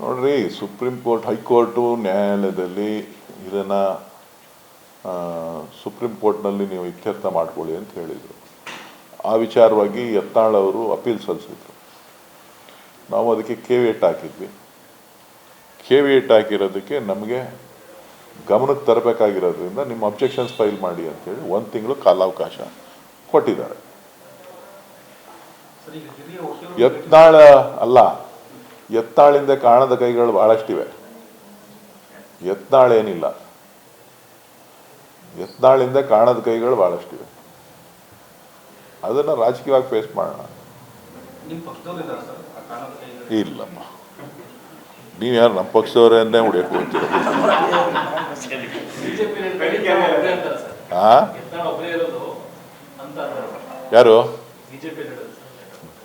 ನೋಡ್ರಿ supreme court high court ನ್ಯಾಯಾಲಯದಲ್ಲಿ ಇದನ್ನು ಸುಪ್ರೀಂ ಕೋರ್ಟ್ನಲ್ಲಿ ನೀವು ಇತ್ಯರ್ಥ ಮಾಡ್ಕೊಳ್ಳಿ ಅಂತ ಹೇಳಿದರು. ಆ ವಿಚಾರವಾಗಿ ಯತ್ನಾಳ್ ಅವರು ಅಪೀಲ್ ಸಲ್ಲಿಸಿದ್ರು. ನಾವು ಅದಕ್ಕೆ ಕೆ ಹಾಕಿದ್ವಿ. ಕೆ ಹಾಕಿರೋದಕ್ಕೆ ನಮಗೆ ಗಮನಕ್ಕೆ ತರಬೇಕಾಗಿರೋದ್ರಿಂದ ನಿಮ್ಮ ಅಬ್ಜೆಕ್ಷನ್ಸ್ ಫೈಲ್ ಮಾಡಿ ಅಂತೇಳಿ ಒಂದು ತಿಂಗಳು ಕಾಲಾವಕಾಶ ಕೊಟ್ಟಿದ್ದಾರೆ. ಯತ್ನಾಳ ಅಲ್ಲ ಯತ್ನಾಳಿಂದ ಕಾಣದ ಕೈಗಳು ಬಹಳಷ್ಟಿವೆ. ಎತ್ತಾಳೇನಿಲ್ಲ. ಏನಿಲ್ಲ ಯತ್ನಾಳಿಂದ ಕಾಣದ ಕೈಗಳು ಬಹಳಷ್ಟಿವೆ. ಅದನ್ನು ರಾಜಕೀಯವಾಗಿ ಫೇಸ್ ಮಾಡೋಣ. ನಿಮ್ಮ ಪಕ್ಷದವ್ರು ಸರ್? ಆ ಕಾರಣದ ಕೈಗಳು? ಇಲ್ಲಮ್ಮ. ನೀವು ಯಾರು ನಮ್ಮ ಪಕ್ಷದವರನ್ನೇ ಹೊಡಿಯಕ್ಕೆ ಹೋಗ್ತೀರ? ಬಿಜೆಪಿ ಒಬ್ಬರೇ ಅಂತಾರೆ ಸರ್. ಆ? ಯತ್ನಾಳ್ ಒಬ್ಬರೇ ಇರೋದು ಅಂತ ಯಾರು?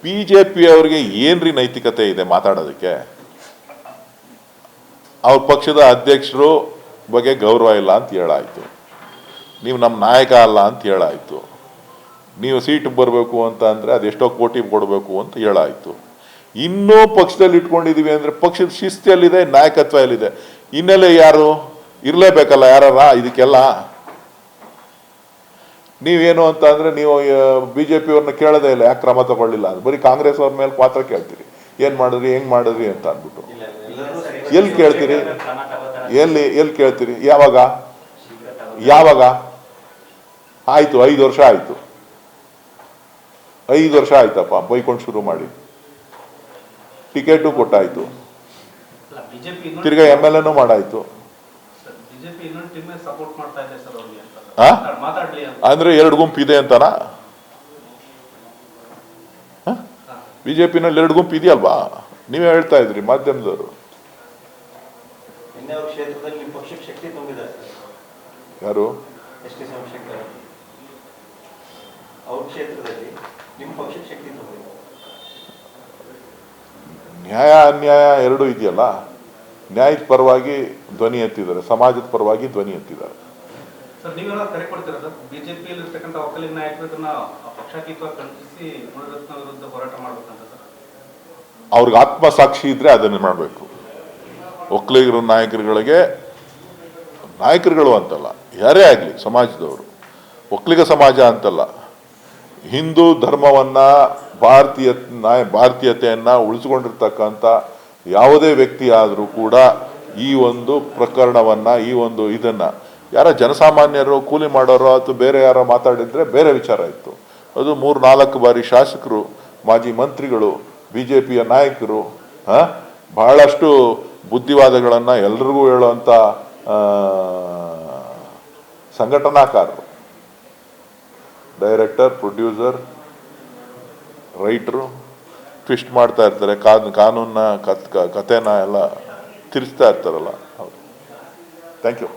ಬಿ ಜೆ ಪಿ ಅವ್ರಿಗೆ ಏನ್ರಿ ನೈತಿಕತೆ ಇದೆ ಮಾತಾಡೋದಕ್ಕೆ? ಅವ್ರ ಪಕ್ಷದ ಅಧ್ಯಕ್ಷರು ಬಗ್ಗೆ ಗೌರವ ಇಲ್ಲ ಅಂತ ಹೇಳಾಯ್ತು. ನೀವು ನಮ್ಮ ನಾಯಕ ಅಲ್ಲ ಅಂತ ಹೇಳಾಯ್ತು. ನೀವು ಸೀಟ್ ಬರಬೇಕು ಅಂತ ಅಂದರೆ ಅದೆಷ್ಟೋ ಕೋಟಿ ಕೊಡಬೇಕು ಅಂತ ಹೇಳಾಯ್ತು. ಇನ್ನೂ ಪಕ್ಷದಲ್ಲಿ ಇಟ್ಕೊಂಡಿದೀವಿ ಅಂದರೆ ಪಕ್ಷದ ಶಿಸ್ತಿಯಲ್ಲಿದೆ ನಾಯಕತ್ವ ಎಲ್ಲಿದೆ ಹಿನ್ನೆಲೆ ಯಾರು? ಇರಲೇಬೇಕಲ್ಲ ಯಾರ ಇದಕ್ಕೆಲ್ಲ ನೀವೇನು ಅಂತ ಅಂದ್ರೆ ನೀವು ಬಿ ಜೆ ಪಿಯವ್ರನ್ನ ಕೇಳೋದೇ ಇಲ್ಲ ಯಾಕೆ ಕ್ರಮ ತಗೊಳ್ಳಿಲ್ಲ ಅದು ಬರೀ ಕಾಂಗ್ರೆಸ್ ಅವ್ರ ಮೇಲೆ ಮಾತ್ರ ಕೇಳ್ತೀರಿ. ಏನು ಮಾಡಿದ್ರಿ ಹೆಂಗ್ ಮಾಡಿದ್ರಿ ಅಂತ ಅಂದ್ಬಿಟ್ಟು. ಎಲ್ಲಿ ಕೇಳ್ತೀರಿ? ಎಲ್ಲಿ ಎಲ್ಲಿ ಕೇಳ್ತೀರಿ? ಯಾವಾಗ? ಯಾವಾಗ? ಆಯ್ತು ಐದು ವರ್ಷ ಆಯ್ತು. ಐದು ವರ್ಷ ಆಯ್ತಪ್ಪ ಬೈಕೊಂಡು ಶುರು ಮಾಡಿ. ಟಿಕೆಟು ಕೊಟ್ಟಾಯ್ತು. ತಿರ್ಗಾ ಎಂ ಎಲ್ ಎನೂ ಮಾಡಾಯ್ತು. ಅಂದ್ರೆ ಎರಡು ಗುಂಪು ಇದೆ ಅಂತನಾ? ಬಿಜೆಪಿನಲ್ಲಿ ಎರಡು ಗುಂಪು ಇದೆಯಲ್ವಾ? ನೀವೇ ಹೇಳ್ತಾ ಇದ್ರಿ ಮಾಧ್ಯಮದವರು. ನಿನ್ನೆ ಅವ್ರ ಕ್ಷೇತ್ರದಲ್ಲಿ ನಿಮ್ಮ ಪಕ್ಷಕ್ಕೆ ಶಕ್ತಿ ತುಂಬಿದ್ದಾರೆ ಸರ್. ಯಾರು? ನ್ಯಾಯ ಅನ್ಯಾಯ ಎರಡು ಇದೆಯಲ್ಲ? ನ್ಯಾಯದ ಪರವಾಗಿ ಧ್ವನಿ ಎತ್ತಿದ್ದಾರೆ ಸಮಾಜದ ಪರವಾಗಿ ಧ್ವನಿ ಎತ್ತಿದ್ದಾರೆ. ಸರ್, ನೀವೆಲ್ಲ ಕರೆ ಕೊಡ್ತೀರಾ ಸರ್? ಇರ್ತಕ್ಕಂಥ ಒಕ್ಕಲಿಗ ನಾಯಕರನ್ನ ವಿರುದ್ಧ ಹೋರಾಟ ಸರ್? ಅವ್ರಿಗೆ ಆತ್ಮಸಾಕ್ಷಿ ಇದ್ರೆ ಅದನ್ನು ಮಾಡಬೇಕು. ಒಕ್ಕಲಿಗರ, ನಾಯಕರುಗಳಿಗೆ, ನಾಯಕರುಗಳು ಅಂತಲ್ಲ, ಯಾರೇ ಆಗಲಿ, ಸಮಾಜದವರು. ಒಕ್ಕಲಿಗ ಸಮಾಜ ಅಂತಲ್ಲ. ಹಿಂದೂ ಧರ್ಮವನ್ನ, ಭಾರತೀಯ, ನಾಯ, ಭಾರತೀಯತೆಯನ್ನು ಉಳಿಸ್ಕೊಂಡಿರ್ತಕ್ಕಂಥ ಯಾವುದೇ ವ್ಯಕ್ತಿ ಆದರೂ ಕೂಡ ಈ ಒಂದು ಪ್ರಕರಣವನ್ನ, ಈ ಒಂದು ಇದನ್ನ ಯಾರ ಜನಸಾಮಾನ್ಯರು ಕೂಲಿ ಮಾಡೋರು ಅಥವಾ ಬೇರೆ ಯಾರೋ ಮಾತಾಡಿದ್ರೆ ಬೇರೆ ವಿಚಾರ ಇತ್ತು. ಅದು ಮೂರು ನಾಲ್ಕು ಬಾರಿ ಶಾಸಕರು, ಮಾಜಿ ಮಂತ್ರಿಗಳು ಬಿ ಜೆ ಪಿಯ ನಾಯಕರು ಬಹಳಷ್ಟು ಬುದ್ಧಿವಾದಗಳನ್ನು ಎಲ್ರಿಗೂ ಹೇಳುವಂಥ ಸಂಘಟನಾಕಾರರು. ಡೈರೆಕ್ಟರ್, ಪ್ರೊಡ್ಯೂಸರ್, ರೈಟ್ರು ಟ್ವಿಸ್ಟ್ ಮಾಡ್ತಾ ಇರ್ತಾರೆ. ಕಾನೂನು ಕಾನೂನ ಕತ್ ಕಥೆನ ಎಲ್ಲ ತಿರ್ಸ್ತಾ ಇರ್ತಾರಲ್ಲ. ಹೌದು. Thank you.